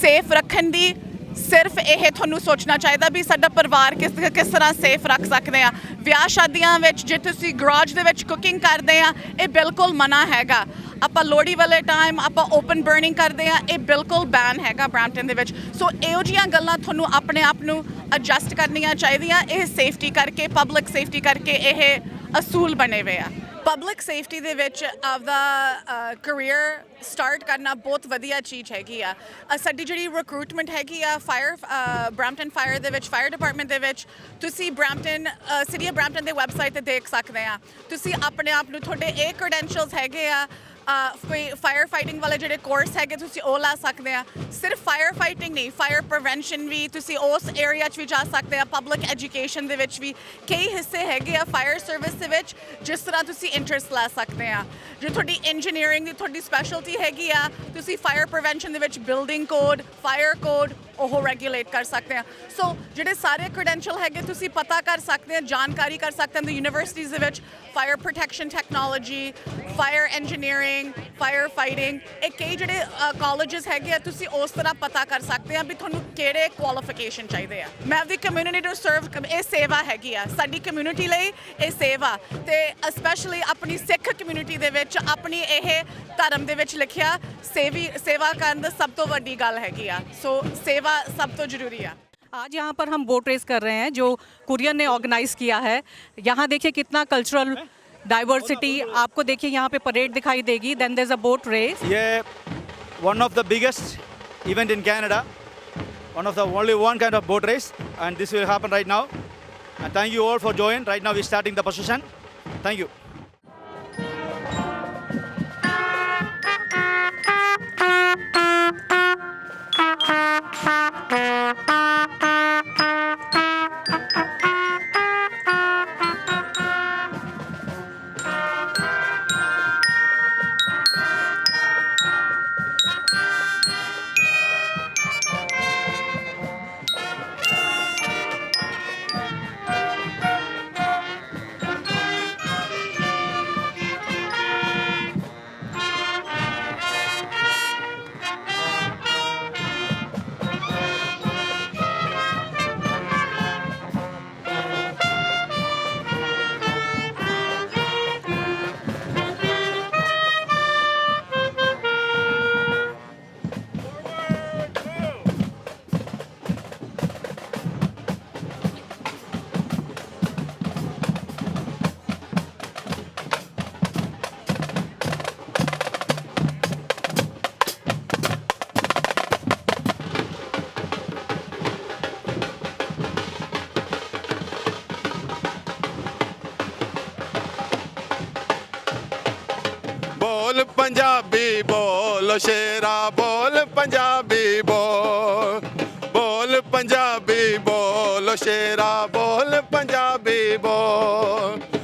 ਸੇਫ ਰੱਖਣ ਦੀ ਸਿਰਫ ਇਹ ਤੁਹਾਨੂੰ ਸੋਚਣਾ ਚਾਹੀਦਾ ਵੀ ਸਾਡਾ ਪਰਿਵਾਰ ਕਿਸ ਕਿਸ ਤਰ੍ਹਾਂ ਸੇਫ ਰੱਖ ਸਕਦੇ ਆ। ਵਿਆਹ ਸ਼ਾਦੀਆਂ ਵਿੱਚ ਜੇ ਤੁਸੀਂ ਗਰਾਜ ਦੇ ਵਿੱਚ ਕੁਕਿੰਗ ਕਰਦੇ ਆ, ਇਹ ਬਿਲਕੁਲ ਮਨਾ ਹੈਗਾ। ਆਪਾਂ ਲੋਹੜੀ ਵਾਲੇ ਟਾਈਮ ਆਪਾਂ ਓਪਨ ਬਰਨਿੰਗ ਕਰਦੇ ਆ ਇਹ ਬਿਲਕੁਲ ਬੈਨ ਹੈਗਾ ਬ੍ਰੈਂਪਟਨ ਦੇ ਵਿੱਚ। ਸੋ ਇਹੋ ਜੀਆਂ ਗੱਲਾਂ ਤੁਹਾਨੂੰ ਆਪਣੇ ਆਪ ਨੂੰ ਐਡਜਸਟ ਕਰਨੀਆਂ ਚਾਹੀਦੀਆਂ, ਇਹ ਸੇਫਟੀ ਕਰਕੇ ਪਬਲਿਕ ਸੇਫਟੀ ਕਰਕੇ ਇਹ ਅਸੂਲ ਬਣੇ ਹੋਏ ਆ। ਪਬਲਿਕ ਸੇਫਟੀ ਦੇ ਵਿੱਚ ਆਪਦਾ ਕੈਰੀਅਰ ਸਟਾਰਟ ਕਰਨਾ ਬਹੁਤ ਵਧੀਆ ਚੀਜ਼ ਹੈਗੀ ਆ। ਸਾਡੀ ਜਿਹੜੀ ਰਿਕਰੂਟਮੈਂਟ ਹੈਗੀ ਆ ਫਾਇਰ ਬ੍ਰੈਂਪਟਨ ਫਾਇਰ ਦੇ ਵਿੱਚ ਫਾਇਰ ਡਿਪਾਰਟਮੈਂਟ ਦੇ ਵਿੱਚ, ਤੁਸੀਂ ਬ੍ਰੈਂਪਟਨ ਸਿਟੀ ਆਫ ਬ੍ਰੈਂਪਟਨ ਦੇ ਵੈਬਸਾਈਟ ਤੇ ਦੇਖ ਸਕਦੇ ਆ। ਤੁਸੀਂ ਆਪਣੇ ਆਪ ਨੂੰ ਤੁਹਾਡੇ ਇਹ ਕ੍ਰੈਡੈਂਸ਼ੀਅਲਸ ਹੈਗੇ ਆ ਕੋਈ ਫਾਇਰ ਫਾਈਟਿੰਗ ਵਾਲੇ ਜਿਹੜੇ ਕੋਰਸ ਹੈਗੇ, ਤੁਸੀਂ ਉਹ ਲਾ ਸਕਦੇ ਆ। ਸਿਰਫ ਫਾਇਰ ਫਾਈਟਿੰਗ ਨਹੀਂ ਫਾਇਰ ਪ੍ਰੀਵੈਂਸ਼ਨ ਵੀ ਤੁਸੀਂ ਉਸ ਏਰੀਆ 'ਚ ਵੀ ਜਾ ਸਕਦੇ ਆ ਪਬਲਿਕ ਐਜੂਕੇਸ਼ਨ ਦੇ ਵਿੱਚ ਵੀ। ਕਈ ਹਿੱਸੇ ਹੈਗੇ ਆ ਫਾਇਰ ਸਰਵਿਸ ਦੇ ਵਿੱਚ, ਜਿਸ ਤਰ੍ਹਾਂ ਤੁਸੀਂ ਇੰਟਰਸਟ ਲੈ ਸਕਦੇ ਆ। ਜੇ ਤੁਹਾਡੀ ਇੰਜੀਨੀਅਰਿੰਗ ਦੀ ਤੁਹਾਡੀ ਸਪੈਸ਼ਲਟੀ ਹੈਗੀ ਆ, ਤੁਸੀਂ ਫਾਇਰ ਪ੍ਰੀਵੈਂਸ਼ਨ ਦੇ ਵਿੱਚ ਬਿਲਡਿੰਗ ਕੋਡ ਫਾਇਰ ਕੋਡ ਉਹ ਰੈਗੂਲੇਟ ਕਰ ਸਕਦੇ ਆ। ਸੋ ਜਿਹੜੇ ਸਾਰੇ ਕ੍ਰੈਡੈਂਸ਼ੀਅਲ ਹੈਗੇ, ਤੁਸੀਂ ਪਤਾ ਕਰ ਸਕਦੇ ਆ, ਜਾਣਕਾਰੀ ਕਰ ਸਕਦੇ ਹੋ ਯੂਨੀਵਰਸਿਟੀਜ਼ ਦੇ ਵਿੱਚ fire protection technology fire engineering fire fighting ਇਹ ਕਈ ਜਿਹੜੇ ਕਾਲਜਸ ਹੈਗੇ ਆ ਤੁਸੀਂ ਉਸ ਤਰ੍ਹਾਂ ਪਤਾ ਕਰ ਸਕਦੇ ਆ ਵੀ ਤੁਹਾਨੂੰ ਕਿਹੜੇ ਕੁਆਲੀਫਿਕੇਸ਼ਨ ਚਾਹੀਦੇ ਆ ਮੈਂ ਆਪਦੀ ਕਮਿਊਨਿਟੀ ਨੂੰ ਸਰਵ ਇਹ ਸੇਵਾ ਹੈਗੀ ਆ ਸਾਡੀ ਕਮਿਊਨਿਟੀ ਲਈ ਇਹ ਸੇਵਾ ਤੇ ਸਪੈਸ਼ਲੀ ਆਪਣੀ ਸਿੱਖ ਕਮਿਊਨਿਟੀ ਦੇ ਵਿੱਚ ਆਪਣੀ ਇਹ ਧਰਮ ਦੇ ਵਿੱਚ ਲਿਖਿਆ ਸੇਵੀ ਸੇਵਾ ਕਰਨ ਦਾ ਸਭ ਤੋਂ ਵੱਡੀ ਗੱਲ ਹੈਗੀ ਆ ਸੋ ਸੇਵਾ ਸਭ ਤੋਂ ਜ਼ਰੂਰੀ ਆ आज यहाँ पर हम बोट रेस कर रहे हैं जो कुरियन ने ऑर्गेनाइज किया है यहाँ देखिए कितना कल्चरल डाइवर्सिटी आपको देखिए यहाँ पे परेड दिखाई देगी then there a boat race ये one of the biggest event in Canada one of the only one kind of boat race and this will happen right now and thank you all for joining right now we're starting the procession thank you Punjabi ਬੋਲ ਸ਼ੇਰਾ ਬੋਲ ਪੰਜਾਬੀ ਬੋਲ। ਬੋਲ ਪੰਜਾਬੀ ਬੋਲ ਸ਼ੇਰਾ ਬੋਲ ਪੰਜਾਬੀ ਬੋਲ।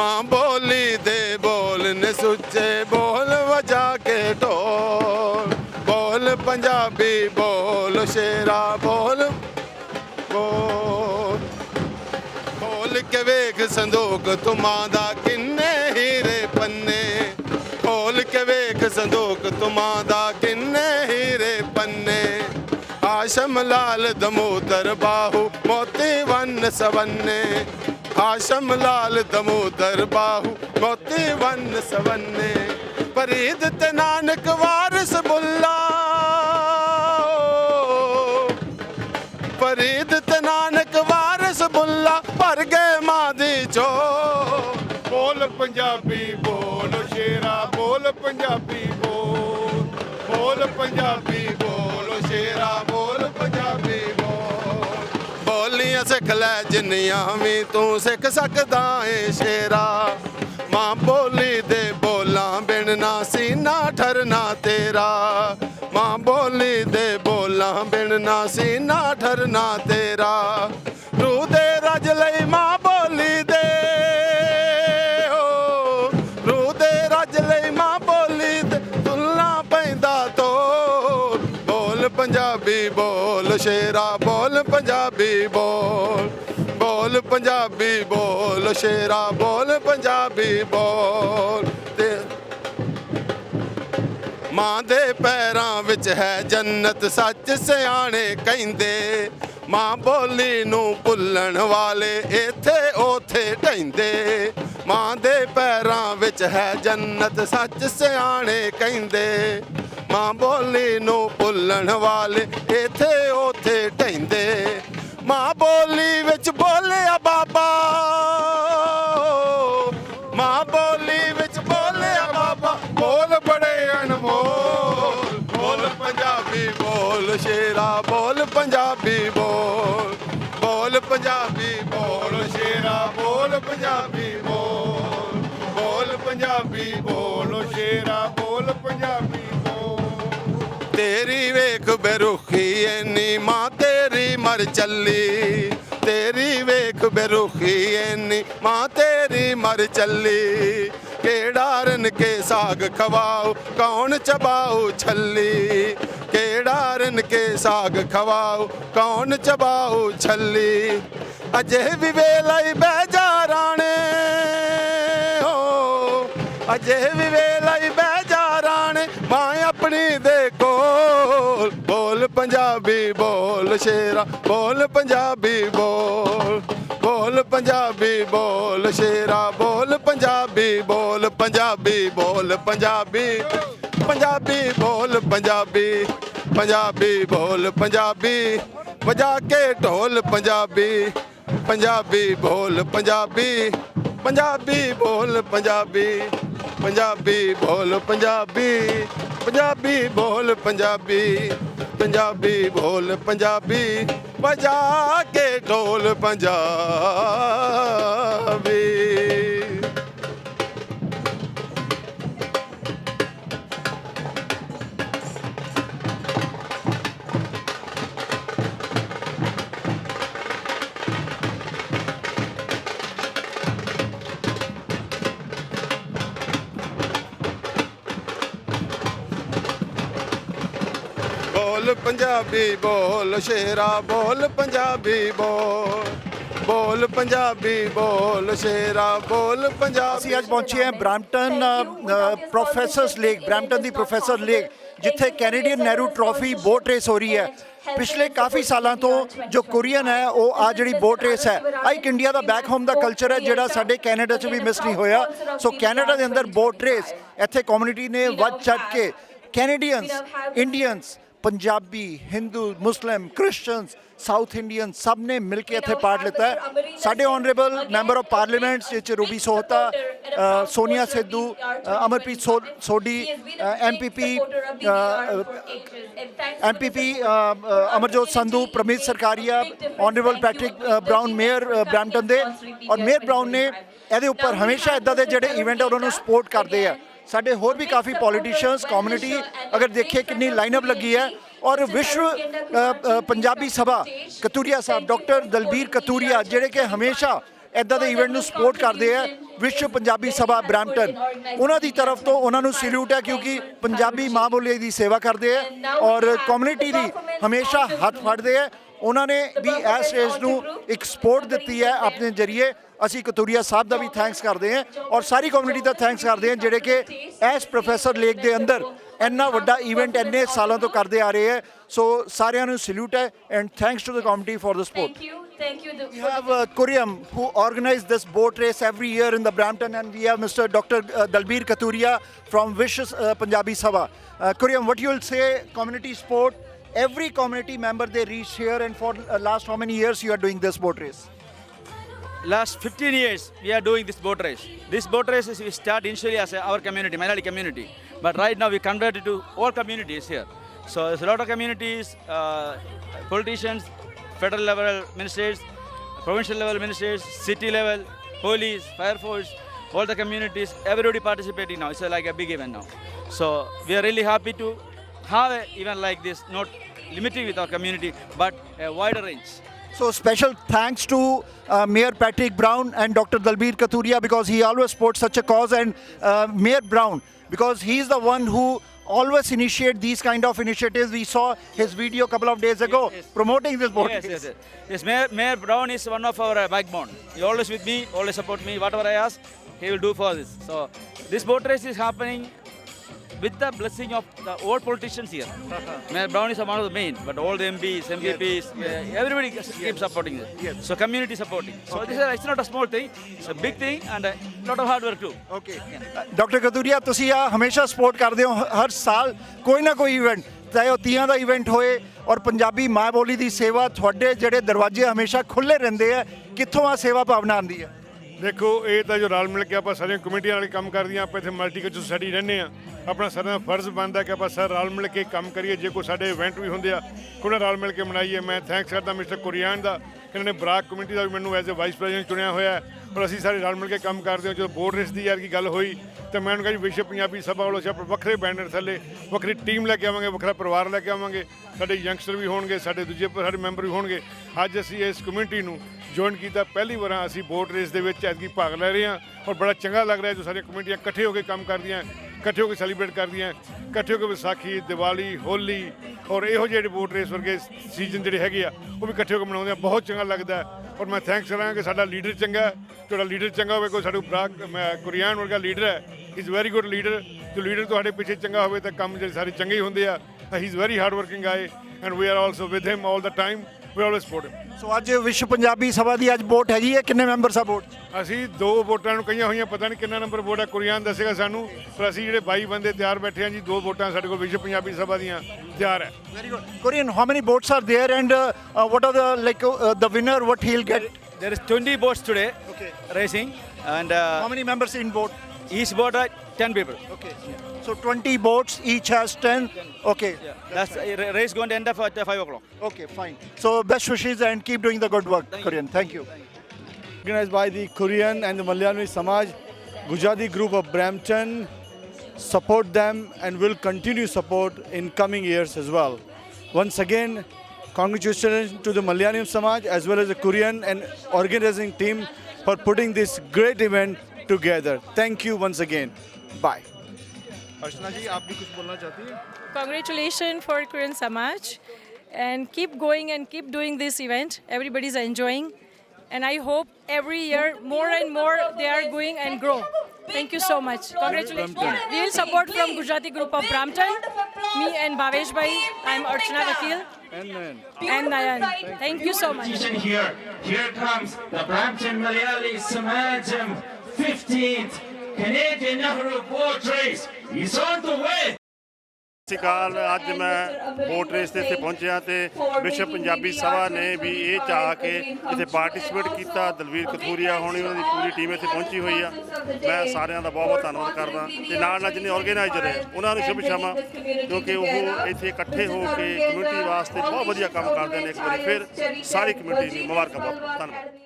ਮਾਂ ਬੋਲੀ ਦੇ ਬੋਲ ਨੇ ਸੁੱਚੇ ਬੋਲ ਵਜਾ ਕੇ ਢੋਲ। ਬੋਲ ਪੰਜਾਬੀ ਬੋਲ, ਸ਼ੇਰਾ ਬੋਲ ਬੋਲ। ਖੋਲ ਕੇ ਵੇਖ ਸੰਦੂਕ ਤੁਮਾਂ ਦਾ ਕਿੰਨੇ ਹੀਰੇ ਪੰਨੇ। ਖੋਲ ਕੇ ਵੇਖ ਸੰਦੂਕ ਤੁਮਾਂ ਦਾ ਕਿੰਨੇ ਹੀਰੇ ਪੰਨੇ। ਆਸ਼ਮ ਲਾਲ ਦਮੋਦਰ, ਬਾਹੂ ਮੋਤੀ ਵੰਨ ਸਵੰਨੇ। ਆਸ਼ਮ ਲਾਲ ਦਮੋਦਰ ਬਾਹੂ, ਮੋਤੀ ਵੰਨ ਸਵੰਨੇ। ਫਰੀਦ ਤੇ ਨਾਨਕ ਵਾਰਿਸ ਬੁੱਲਾ। ਫਰੀਦ ਤੇ ਨਾਨਕ ਵਾਰਿਸ ਬੁੱਲਾ, ਭਰ ਗਏ ਮਾਂ ਦੀ ਜੋ ਬੋਲ ਪੰਜਾਬੀ, ਬੋਲ ਸ਼ੇਰਾ, ਬੋਲ ਪੰਜਾਬੀ, ਬੋਲ। ਬੋਲ ਪੰਜਾਬੀ ਸਿੱਖ ਲੈ ਜਿੰਨੀਆਂ ਵੀ ਤੂੰ ਸਿੱਖ ਸਕਦਾ ਏ ਸ਼ੇਰਾ। ਮਾਂ ਬੋਲੀ ਦੇ ਬੋਲਾਂ ਬਿਨ ਨਾ ਸੀਨਾ ਠਰਨਾ ਤੇਰਾ। ਮਾਂ ਬੋਲੀ ਦੇ ਬੋਲਾਂ ਬਿਨ ਨਾ ਸੀਨਾ ਠਰਨਾ ਤੇਰਾ। ਰੂਹ ਦੇ ਰਜ ਲਈ ਮਾਂ ਬੋਲੀ ਦੇ। ਹੋ ਰੂਹ ਦੇ ਰਜ ਲਈ ਮਾਂ ਬੋਲੀ ਦੇ। ਤੁਲਨਾ ਪੈਂਦਾ ਤੋ ਬੋਲ ਪੰਜਾਬੀ ਬੋਲ, ਸ਼ੇਰਾ ਬੋਲ ਪੰਜਾਬੀ ਬੋਲ। ਪੰਜਾਬੀ ਬੋਲ, ਸ਼ੇਰਾ ਬੋਲ, ਪੰਜਾਬੀ ਬੋਲ ਤੇ ਮਾਂ ਦੇ ਪੈਰਾਂ ਵਿੱਚ ਹੈ ਜੰਨਤ, ਸੱਚ ਸਿਆਣੇ ਕਹਿੰਦੇ, ਮਾਂ ਬੋਲੀ ਨੂੰ ਭੁੱਲਣ ਵਾਲੇ ਇੱਥੇ ਉਥੇ ਢੈਂਦੇ ਮਾਂ ਦੇ ਪੈਰਾਂ ਵਿੱਚ ਹੈ ਜੰਨਤ, ਸੱਚ ਸਿਆਣੇ ਕਹਿੰਦੇ, ਮਾਂ ਬੋਲੀ ਨੂੰ ਭੁੱਲਣ ਵਾਲੇ ਇੱਥੇ ਉਥੇ ਢੈਂਦੇ ਮਾਂ ਬੋਲੀ ਵਿੱਚ ਬੋਲਿਆ ਬਾਬਾ। ਮਾਂ ਬੋਲੀ ਵਿੱਚ ਬੋਲਿਆ ਬਾਬਾ। ਬੋਲ ਬੜੇ ਅਨਮੋਲ, ਬੋਲ ਪੰਜਾਬੀ ਬੋਲ, ਸ਼ੇਰਾ ਬੋਲ, ਪੰਜਾਬੀ ਬੋਲ। ਬੋਲ ਪੰਜਾਬੀ ਬੋਲ, ਸ਼ੇਰਾ ਬੋਲ, ਪੰਜਾਬੀ ਬੋਲ। ਬੋਲ ਪੰਜਾਬੀ ਬੋਲ ਤੇਰੀ ਵੇਖ ਬੇਰੁਖੀ ਐਨੀ ਮਾਂ ਤੇਰੀ ਮਰ ਚੱਲੀ। ਤੇਰੀ ਵੇਖ ਬੇਰੁਖੀ ਐਨੀ ਮਾਂ ਤੇਰੀ ਮਰ ਚੱਲੀ। ਕਿਹੜਾ ਕੇ ਸਾਗ ਖਵਾਓ, ਕੌਣ ਚਬਾਓ ਛੱਲੀ? ਕਿਹੜਾ ਕੇ ਸਾਗ ਖਵਾਓ, ਕੌਣ ਚਬਾਓ ਛੱਲੀ? ਅਜੇ ਵੀ ਵੇਲਾਈ ਬਹਿ ਜਾ ਰਾਣੇ। ਹੋ ਅਜੇ ਵੀ ਵੇਲੇ ਬਹਿ ਜਾ ਮਾਂ ਆਪਣੀ ਦੇ ਕੋਲ। ਬੋਲ ਪੰਜਾਬੀ, ਬੋਲ ਸ਼ੇਰਾ, ਬੋਲ ਪੰਜਾਬੀ, ਬੋਲ। ਬੋਲ ਪੰਜਾਬੀ, ਬੋਲ ਸ਼ੇਰਾ, ਬੋਲ ਪੰਜਾਬੀ ਬੋਲ ਪੰਜਾਬੀ ਬੋਲ ਪੰਜਾਬੀ। ਪੰਜਾਬੀ, ਬੋਲ ਪੰਜਾਬੀ ਪੰਜਾਬੀ, ਬੋਲ ਪੰਜਾਬੀ। ਵਜਾ ਕੇ ਢੋਲ ਪੰਜਾਬੀ ਪੰਜਾਬੀ, ਬੋਲ ਪੰਜਾਬੀ। ਪੰਜਾਬੀ ਬੋਲ ਪੰਜਾਬੀ ਪੰਜਾਬੀ ਬੋਲ ਪੰਜਾਬੀ ਪੰਜਾਬੀ ਬੋਲ ਪੰਜਾਬੀ ਪੰਜਾਬੀ ਬੋਲ ਪੰਜਾਬੀ, ਵਜਾ ਕੇ ਢੋਲ ਪੰਜਾਬੀ। ਬੋਲ ਪੰਜਾਬੀ, ਬੋਲ ਸ਼ੇਰਾ, ਬੋਲ ਪੰਜਾਬੀ, ਬੋਲ। ਬੋਲ ਪੰਜਾਬੀ, ਬੋਲ ਸ਼ੇਰਾ, ਬੋਲ ਪੰਜਾਬੀ। ਅਸੀਂ ਅੱਜ ਪਹੁੰਚੇ ਹਾਂ ਬ੍ਰੈਂਪਟਨ ਪ੍ਰੋਫੈਸਰਸ ਲੇਕ ਬ੍ਰੈਂਪਟਨ ਦੀ ਪ੍ਰੋਫੈਸਰ ਲੇਕ ਜਿੱਥੇ Canadian Nehru trophy boat race ਹੋ ਰਹੀ ਹੈ। ਪਿਛਲੇ ਕਾਫੀ ਸਾਲਾਂ ਤੋਂ ਜੋ ਕੋਰੀਅਨ ਹੈ, ਉਹ ਆ ਜਿਹੜੀ ਬੋਟ ਰੇਸ ਹੈ ਆ ਇੱਕ ਇੰਡੀਆ ਦਾ ਬੈਕ ਹੋਮ ਦਾ ਕਲਚਰ ਹੈ, ਜਿਹੜਾ ਸਾਡੇ ਕੈਨੇਡਾ 'ਚ ਵੀ ਮਿਸ ਨਹੀਂ ਹੋਇਆ। ਸੋ ਕੈਨੇਡਾ ਦੇ ਅੰਦਰ ਬੋਟ ਰੇਸ ਇੱਥੇ ਕਮਿਊਨਿਟੀ ਨੇ ਵੱਧ ਚੜ ਕੇ Canadians Indians Punjabi Hindu Muslim Christians South Indian ਸਭ ਨੇ ਮਿਲ ਕੇ ਇੱਥੇ ਪਾਰਟ ਲਿੱਤਾ ਹੈ ਸਾਡੇ ਆਨਰੇਬਲ ਮੈਂਬਰ ਆਫ ਪਾਰਲੀਮੈਂਟ ਵਿੱਚ Ruby Sahota Sonia Sidhu Amarpreet Sodhi MPP MPP Amarjot Sandhu Parmeet Sarkaria honourable Patrick Brown mayor uh, Brampton ਦੇ ਔਰ ਮੇਅਰ ਬ੍ਰਾਊਨ ਨੇ ਇਹਦੇ ਉੱਪਰ ਹਮੇਸ਼ਾ ਇਦਾਂ ਦੇ ਜਿਹੜੇ ਇਵੈਂਟ ਆ ਉਹਨਾਂ ਨੂੰ ਸਪੋਰਟ ਕਰਦੇ ਆ। ਸਾਡੇ ਹੋਰ ਵੀ ਕਾਫੀ ਪੋਲੀਟੀਸ਼ੀਅਨਸ ਕਮਿਊਨਿਟੀ ਅਗਰ ਦੇਖੀਏ ਕਿੰਨੀ ਲਾਈਨਅਪ ਲੱਗੀ ਹੈ ਔਰ ਵਿਸ਼ਵ ਪੰਜਾਬੀ ਸਭਾ ਕਤੂਰੀਆ ਸਾਹਿਬ ਡਾਕਟਰ ਦਲਬੀਰ ਕਤੂਰੀਆ ਜਿਹੜੇ ਕਿ ਹਮੇਸ਼ਾ ਇਦਾਂ ਦੇ ਇਵੈਂਟ ਨੂੰ ਸਪੋਰਟ ਕਰਦੇ ਆ ਵਿਸ਼ਵ ਪੰਜਾਬੀ ਸਭਾ ਬ੍ਰੈਂਪਟਨ ਉਹਨਾਂ ਦੀ ਤਰਫ ਤੋਂ ਉਹਨਾਂ ਨੂੰ ਸੈਲੂਟ ਹੈ ਕਿਉਂਕਿ ਪੰਜਾਬੀ ਮਾਂ ਬੋਲੀ ਦੀ ਸੇਵਾ ਕਰਦੇ ਆ ਔਰ ਕਮਿਊਨਿਟੀ ਦੀ ਹਮੇਸ਼ਾ ਹੱਥ ਫੜਦੇ ਆ ਉਹਨਾਂ ਨੇ ਵੀ ਇਸ ਸਟੇਜ ਨੂੰ ਇੱਕ ਸਪੋਰਟ ਦਿੱਤੀ ਹੈ ਆਪਣੇ ਜਰੀਏ। ਅਸੀਂ ਕਤੂਰੀਆ ਸਾਹਿਬ ਦਾ ਵੀ ਥੈਂਕਸ ਕਰਦੇ ਹਾਂ ਔਰ ਸਾਰੀ ਕਮਿਊਨਿਟੀ ਦਾ ਥੈਂਕਸ ਕਰਦੇ ਹਾਂ ਜਿਹੜੇ ਕਿ ਇਸ ਪ੍ਰੋਫੈਸਰ ਲੇਕ ਦੇ ਅੰਦਰ ਇੰਨਾ ਵੱਡਾ ਇਵੈਂਟ ਇੰਨੇ ਸਾਲਾਂ ਤੋਂ ਕਰਦੇ ਆ ਰਹੇ ਹੈ ਸੋ ਸਾਰਿਆਂ ਨੂੰ ਸੈਲੂਟ ਹੈ and thanks to the community for the support Thank you. We have uh, Kuriam who organized this boat race every year in the Brampton, and we have Mr. Dr. Uh, Dalbir Katuria from Vicious uh, Punjabi Sabha. Uh, Kuriam, what you will say, community sport, every community member they reach here, and for uh, last how many years you are doing this boat race? Last 15 years, we are doing this boat race. This boat race is we start initially as our community, Malayali community, but right now we converted to all communities here. So there's a lot of communities, uh, politicians, federal level ministers, provincial level ministers, city level, police, fire force, all the communities, everybody participating now. It's like a big event now. So we are really happy to have an event like this, not limited with our community, but a wider range. So special thanks to uh, Mayor Patrick Brown and Dr. Dalbir Katuria because he always supports such a cause and uh, Mayor Brown because he is the one who always initiate these kind of initiatives. We saw his video a couple of days ago promoting this boat Yes, race. yes, yes. yes Mayor, Mayor Brown is one of our uh, backbone. He always with me, always support me. Whatever I ask, he will do for this. So this boat race is happening with the blessing of the all politicians here. Mayor Brown is one of the main, but all the MPs, MPPs, uh, everybody keeps supporting this. So community supporting. So this is it's not a small thing. It's a big thing and a lot of hard work too. Okay. Doctor Kathuria ਤੁਸੀਂ ਆ ਹਮੇਸ਼ਾ ਸਪੋਰਟ ਕਰਦੇ ਹ- ਹਰ ਸਾਲ ਕੋਈ ਨਾ ਕੋਈ ਇਵੈਂਟ ਚਾਹੇ ਉਹ ਤੀਆਂ ਦਾ ਇਵੈਂਟ ਹੋਏ ਔਰ ਪੰਜਾਬੀ ਮਾਂ ਬੋਲੀ ਦੀ ਸੇਵਾ ਤੁਹਾਡੇ ਜਿਹੜੇ ਦਰਵਾਜ਼ੇ ਹਮੇਸ਼ਾ ਖੁੱਲੇ ਰਹਿੰਦੇ ਆ ਕਿੱਥੋਂ ਆ ਸੇਵਾ ਭਾਵਨਾ ਆਉਂਦੀ ਹੈ ਦੇਖੋ, ਇਹ ਤਾਂ ਜੋ ਰਲ ਮਿਲ ਕੇ ਆਪਾਂ ਸਾਰੀਆਂ ਕਮੇਟੀਆਂ ਨਾਲ ਕੰਮ ਕਰਦੀਆਂ ਆਪਾਂ ਇੱਥੇ ਮਲਟੀਕਲਚਰ ਸੋਸਾਇਟੀ ਰਹਿੰਦੇ ਆ ਆਪਣਾ ਸਾਰਿਆਂ ਦਾ ਫਰਜ਼ ਬਣਦਾ ਕਿ ਆਪਾਂ ਸਾਰੇ ਰਲ ਮਿਲ ਕੇ ਕੰਮ ਕਰੀਏ, ਜੇ ਕੋਈ ਸਾਡੇ ਇਵੈਂਟ ਵੀ ਹੁੰਦੇ ਆ ਕੋਈ ਰਲ ਮਿਲ ਕੇ ਮਨਾਈਏ। ਮੈਂ ਥੈਂਕਸ ਕਰਦਾ ਮਿਸਟਰ ਕੁਰੀਆਨ ਦਾ ਇਹਨਾਂ ਨੇ ਬਰਾਕ ਕਮੇਟੀ ਦਾ ਵੀ ਮੈਨੂੰ ਐਜ਼ ਅ ਵਾਈਸ ਪ੍ਰੈਜ਼ੀਡੈਂਟ ਚੁਣਿਆ ਹੋਇਆ ਹੈ। ਔਰ ਅਸੀਂ ਸਾਰੇ ਰਲ ਮਿਲ ਕੇ ਕੰਮ ਕਰਦੇ ਹਾਂ, ਜਦੋਂ ਬੋਰਡ ਰੇਸ ਦੀ ਯਾਰ ਕੀ ਗੱਲ ਹੋਈ ਤਾਂ ਮੈਂ ਉਹਨੂੰ ਕਿਹਾ ਜੀ, ਵਿਸ਼ਵ ਪੰਜਾਬੀ ਸਭਾ ਵੱਲੋਂ ਅਸੀਂ ਆਪਣੇ ਵੱਖਰੇ ਬੈਨਰ ਥੱਲੇ ਵੱਖਰੀ ਟੀਮ ਲੈ ਕੇ ਆਵਾਂਗੇ, ਵੱਖਰਾ ਪਰਿਵਾਰ ਲੈ ਕੇ ਆਵਾਂਗੇ। ਸਾਡੇ ਯੰਗਸਟਰ ਵੀ ਹੋਣਗੇ, ਸਾਡੇ ਦੂਜੇ ਸਾਡੇ ਮੈਂਬਰ ਵੀ ਹੋਣਗੇ। ਅੱਜ ਅਸੀਂ ਇਸ ਕਮਿਊਨਿਟੀ ਨੂੰ ਜੁਆਇਨ ਕੀਤਾ, ਪਹਿਲੀ ਵਾਰ ਅਸੀਂ ਵੋਟ ਰੇਸ ਦੇ ਵਿੱਚ ਐਤਕੀ ਭਾਗ ਲੈ ਰਹੇ ਹਾਂ ਔਰ ਬੜਾ ਚੰਗਾ ਲੱਗ ਰਿਹਾ ਜੋ ਸਾਰੀਆਂ ਕਮੇਟੀਆਂ ਇਕੱਠੇ ਹੋ ਕੇ ਕੰਮ ਕਰਦੀਆਂ। ਇਕੱਠੇ ਹੋ ਕੇ ਸੈਲੀਬ੍ਰੇਟ ਕਰਦੀਆਂ, ਇਕੱਠੇ ਹੋ ਕੇ ਵਿਸਾਖੀ, ਦੀਵਾਲੀ, ਹੋਲੀ ਔਰ ਇਹੋ ਜਿਹੇ ਬੋਟ ਰੇਸ ਵਰਗੇ ਸੀਜ਼ਨ ਜਿਹੜੇ ਹੈਗੇ ਆ, ਉਹ ਵੀ ਇਕੱਠੇ ਹੋ ਕੇ ਮਨਾਉਂਦੇ ਆ, ਬਹੁਤ ਚੰਗਾ ਲੱਗਦਾ ਔਰ ਮੈਂ ਥੈਂਕਸ ਕਰਾਂਗਾ ਕਿ ਸਾਡਾ ਲੀਡਰ ਚੰਗਾ ਤੁਹਾਡਾ ਲੀਡਰ ਚੰਗਾ ਹੋਵੇ, ਕੋਈ ਸਾਡੇ ਬਰਾਕ ਮੈਂ ਕੁਰੀਆਨ ਵਰਗਾ ਲੀਡਰ ਹੈ he is very good leader ਜੋ ਲੀਡਰ ਤੁਹਾਡੇ ਪਿੱਛੇ ਚੰਗਾ ਹੋਵੇ ਤਾਂ ਕੰਮ ਜਿਹੜੇ ਸਾਰੇ ਚੰਗੇ ਹੀ ਹੁੰਦੇ ਆ he is very hard working I and we are also with him all the time we always support him so ਅੱਜ ਵਿਸ਼ਵ ਪੰਜਾਬੀ ਸਭਾ ਦੀ ਅੱਜ ਵੋਟ ਹੈਗੀ ਹੈ ਕਿੰਨੇ ਮੈਂਬਰ ਸਾ ਵੋਟ ਅਸੀਂ ਦੋ ਵੋਟਾਂ ਨੂੰ ਕਈਆਂ ਹੋਈਆਂ ਪਤਾ ਨਹੀਂ ਕਿੰਨਾ ਨੰਬਰ ਵੋਟ ਹੈ ਕੁਰੀਆਨ ਦੱਸੇਗਾ ਸਾਨੂੰ ਪਰ ਅਸੀਂ ਜਿਹੜੇ 22 ਬੰਦੇ ਤਿਆਰ ਬੈਠੇ ਹਾਂ ਜੀ ਦੋ ਵੋਟਾਂ ਸਾਡੇ ਕੋਲ ਵਿਸ਼ਵ ਪੰਜਾਬੀ ਸਭਾ ਦੀਆਂ ਤਿਆਰ ਹੈ Very good. Korean, how many boats are there and uh, uh, what are the like uh, the winner? What he'll get? There is 20 boats today racing and uh, How many members in? Each boat uh, 10 people. Okay. So 20 boats, each has 10. Okay. Yeah. That's uh, race going to end up at uh, 5 o'clock. Okay, fine. So best wishes and keep doing the good work, Korean. Thank you. organized by the Korean and the Malayali Samaj, Gujarati group of Brampton, support them and will continue support in coming years as well. Once again, congratulations to the Malayalam Samaj as well as the Korean and organizing team for putting this great event together. Thank you once again. Bye. अर्चना जी आप भी कुछ बोलना चाहती हैं Congratulations for Korean Samaj and keep going and keep doing this event. Everybody's enjoying and I hope every year more and more they are going and grow. Thank you so much. Congratulations. Brampton. We will support from Gujarati group of Brampton. Me and Bhavesh Bhai. I'm Archana Vakil And then. and Nayan. Thank you so much. Competition Here, here comes the Brampton Malayali Samajam 15th Canadian Nehru Boat Race. He's on the way. ਸਤਿ ਸ਼੍ਰੀ ਅਕਾਲ ਅੱਜ ਮੈਂ ਬੋਟ ਰੇਸ ਤੇ ਇੱਥੇ ਪਹੁੰਚਿਆ ਤੇ ਵਿਸ਼ਵ ਪੰਜਾਬੀ ਸਭਾ ਨੇ ਵੀ ਇਹ ਚਾਹ ਕੇ ਇੱਥੇ ਪਾਰਟਿਸਿਪੇਟ ਕੀਤਾ ਦਲਵੀਰ ਕਥੂਰੀਆ ਹੋਣੀ ਉਹਨਾਂ ਦੀ ਪੂਰੀ ਟੀਮ ਇੱਥੇ ਪਹੁੰਚੀ ਹੋਈ ਆ ਮੈਂ ਸਾਰਿਆਂ ਦਾ ਬਹੁਤ ਬਹੁਤ ਧੰਨਵਾਦ ਕਰਦਾ ਤੇ ਨਾਲ ਨਾਲ ਜਿਹਨੇ ਆਰਗੇਨਾਈਜ਼ਰ ਹੈ ਉਹਨਾਂ ਨੂੰ ਸ਼ੁਭ ਸ਼ਾਮਾਂ ਕਿਉਂਕਿ ਉਹ ਇੱਥੇ ਇਕੱਠੇ ਹੋ ਕੇ ਕਮਿਊਨਿਟੀ ਵਾਸਤੇ ਬਹੁਤ ਵਧੀਆ ਕੰਮ ਕਰਦੇ ਨੇ ਇੱਕ ਵਾਰੀ ਫਿਰ ਸਾਰੀ ਕਮਿਊਨਿਟੀ ਨੂੰ ਮੁਬਾਰਕਾਂ ਬਹੁਤ ਧੰਨਵਾਦ